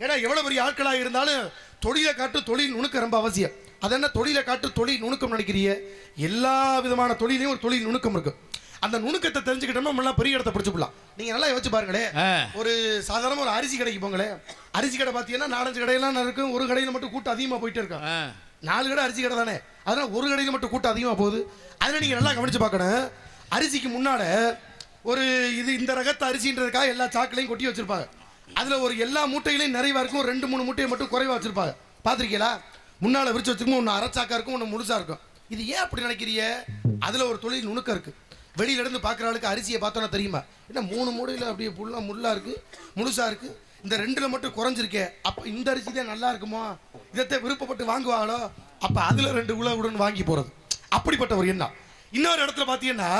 ஏன்னா எவ்வளவு பெரிய ஆட்களாக இருந்தாலும் தொழிலை காட்டு தொழில் நுணுக்கம் ரொம்ப அவசியம். அது என்ன தொழிலை காட்டு தொழில் நுணுக்கம் நினைக்கிறீங்க எல்லா விதமான தொழிலையும் ஒரு தொழில் நுணுக்கம் இருக்கு அந்த நுணுக்கத்தை தெரிஞ்சுக்கிட்டோம்னா நம்மளாம் பெரிய இடத்த பிடிச்சிடலாம் நீங்க நல்லா யோசிச்சு பாருங்களேன் ஆ. ஒரு சாதாரண ஒரு அரிசி கடைக்கு போங்களேன். அரிசி கடை பார்த்தீங்கன்னா நாலஞ்சு கடையெல்லாம் இருக்கும் ஒரு கடையில் மட்டும் கூட்டம் அதிகமாக போயிட்டே இருக்கும். ஆ. நாலு கடை அரிசி கடை தானே. அதனால ஒரு கடையில் மட்டும் கூட்டம் அதிகமாக போகுது. அதில் நீங்கள் நல்லா கவனிச்சு பார்க்கணும். அரிசிக்கு முன்னால ஒரு இது இந்த ரகத்து அரிசின்றதுக்காக எல்லா சாக்குலையும் கொட்டி வச்சிருப்பாங்க. அதில் ஒரு எல்லா மூட்டையிலையும் நிறைவா இருக்கும். ரெண்டு மூணு மூட்டையை மட்டும் குறைவா வச்சிருப்பாங்க. பார்த்துருக்கீங்களா? முன்னால் விரிச்சு வச்சிருக்கும் ஒன்று அரைச்சாக்கா இருக்கும் ஒன்று முழுசா இருக்கும். இது ஏன் அப்படி நினைக்கிறிய அதில் ஒரு தொழில் நுணுக்கம் இருக்கு. வெளியில இருந்து பார்க்குற ஆளுக்கு அரிசியை பார்த்தோன்னா தெரியுமா? என்ன மூணு மூடையில அப்படியே புல்லா முள்ளா இருக்கு முழுசா இருக்கு. இந்த ரெண்டுல மட்டும் குறைஞ்சிருக்கே. அப்போ இந்த அரிசி தான் நல்லா இருக்குமா? இதை விருப்பப்பட்டு வாங்குவாங்களோ? அப்போ அதில் ரெண்டு உழவுடன் வாங்கி போகிறது அப்படிப்பட்ட ஒரு எண்ணம். இன்னொரு இடத்துல பார்த்தீங்கன்னா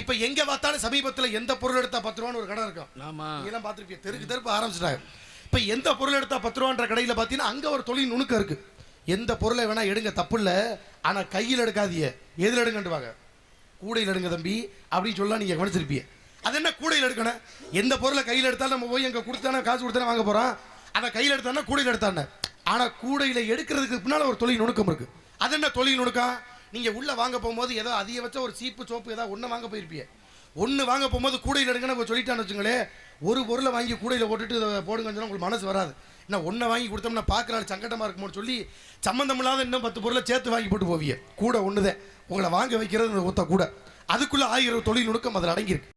இப்போ எங்கே பார்த்தாலும் சமீபத்தில் எந்த பொருள் எடுத்தா பத்து ரூபான்னு ஒரு கடை இருக்கும். ஆமா. நீங்களாம் பார்த்துருப்பீங்க. தெருக்கு தெருப்பு ஆரம்பிச்சிட்டாங்க. இப்போ எந்த பொருள் எடுத்தா பத்து ரூபான்ற கடையில் பார்த்தீங்கன்னா அங்கே ஒரு தொழில் நுணுக்கம் இருக்கு. எந்த பொருளை வேணா எடுங்க தப்பு இல்லை. ஆனால் கையில் எடுக்காதீங்க. எதில் எடுங்கன்ட்டுவாங்க கூடையில் எடுங்க தம்பி அப்படின்னு சொல்லலாம் நீங்கள் கவனிச்சிருப்பீங்க. அது என்ன கூடையில் எடுக்கணும்? எந்த பொருளை கையில் எடுத்தாலும் நம்ம போய் எங்கே கொடுத்தானே காசு கொடுத்தானே வாங்க போகிறோம் அதை கையில் எடுத்தானே கூடையில் எடுத்தானே. ஆனால் கூடையில் எடுக்கிறதுக்கு பின்னால் ஒரு தொழில் நுணுக்கம் இருக்கு. அது என்ன தொழில் நுணுக்கம்? நீங்கள் உள்ளே வாங்க போகும்போது ஏதோ அதிகபட்சம் ஒரு சீப்பு சோப்பு ஏதாவது ஒன்று வாங்க போயிருப்பீங்க ஒன்று வாங்க போகும்போது கூடையில் எடுங்கன்னு சொல்லிட்டான்னு வச்சுங்களேன் ஒரு பொருளை வாங்கி கூடையில் போட்டுட்டு போடுங்கன்னு சொன்னால் உங்களுக்கு மனசு வராது. என்ன ஒன்றை வாங்கி கொடுத்தோம்னா பார்க்குறாள் சங்கடமாக இருக்குமோன்னு சொல்லி சம்மந்தம் இல்லாத இன்னும் பத்து பொருளை சேர்த்து வாங்கி போட்டு போவீங்க கூட ஒன்று தான் உங்களை வாங்க வைக்கிறது ஒத்த கூட. அதுக்குள்ளே ஆயிரம் தொழில் நுணுக்கம் அதில் அடங்கியிருக்கு.